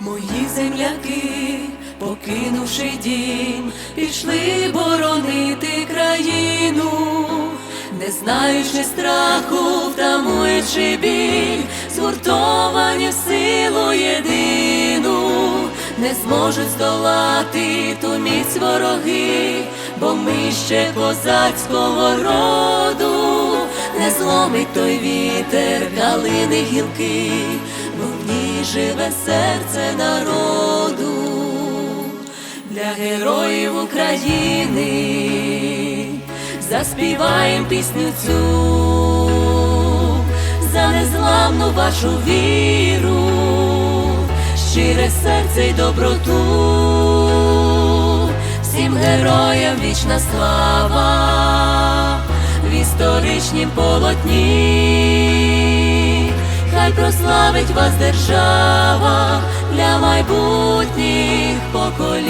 Мої земляки, покинувши дім, пішли боронити країну, не знаючи страху, втамуючи біль, згуртовані в силу єдину, не зможуть здолати ту міць вороги, бо ми ще козацького роду, не зломить той вітер, калини гілки, бо в живе серце народу для героїв України. Заспіваєм пісню цю за незламну вашу віру, щире серце й доброту, всім героям вічна слава в історичнім полотні, хай прославить вас держава для майбутніх поколінь.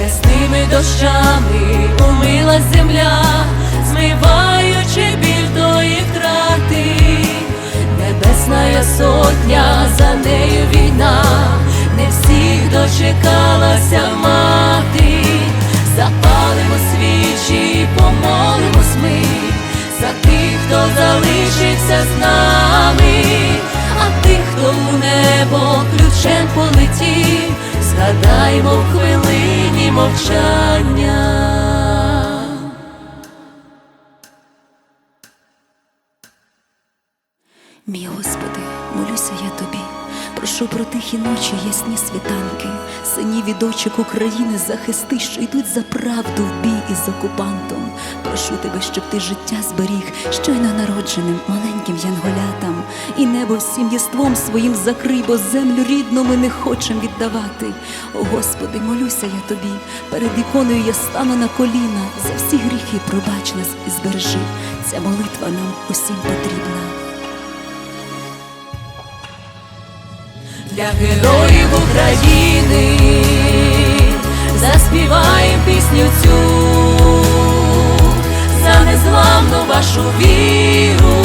Ясними дощами умила земля, змиваючи біль тої втрати, небесна сотня, за нею війна, не всіх дочекалася мати, запалимо свічі, помолимось залишився з нами, а тих, хто у небо ключем полетів, згадаймо в хвилині мовчання. Мій Господи, молюся я тобі, прошу про тихі ночі, ясні світанки, синів і дочок України захисти, що йдуть за правду в бій із окупантом. Прошу тебе, щоб ти життя зберіг щойно народженим маленьким янголятам, і небо всім єством своїм закрий, бо землю рідну ми не хочем віддавати. О Господи, молюся я тобі, перед іконою я стану на коліна, за всі гріхи пробач нас і збережи. Ця молитва нам усім потрібна. для героїв України заспіваєм пісню цю вашу віру,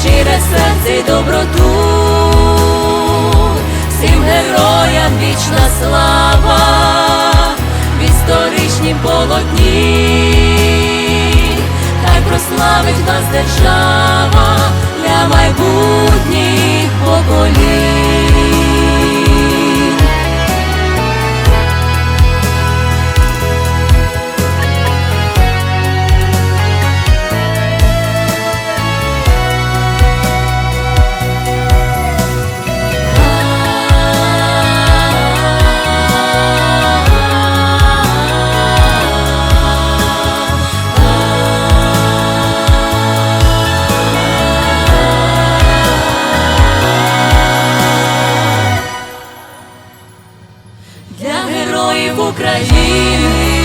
щире серце й доброту, всім героям вічна слава в історичнім полотні, хай прославить нас держава для майбутніх України.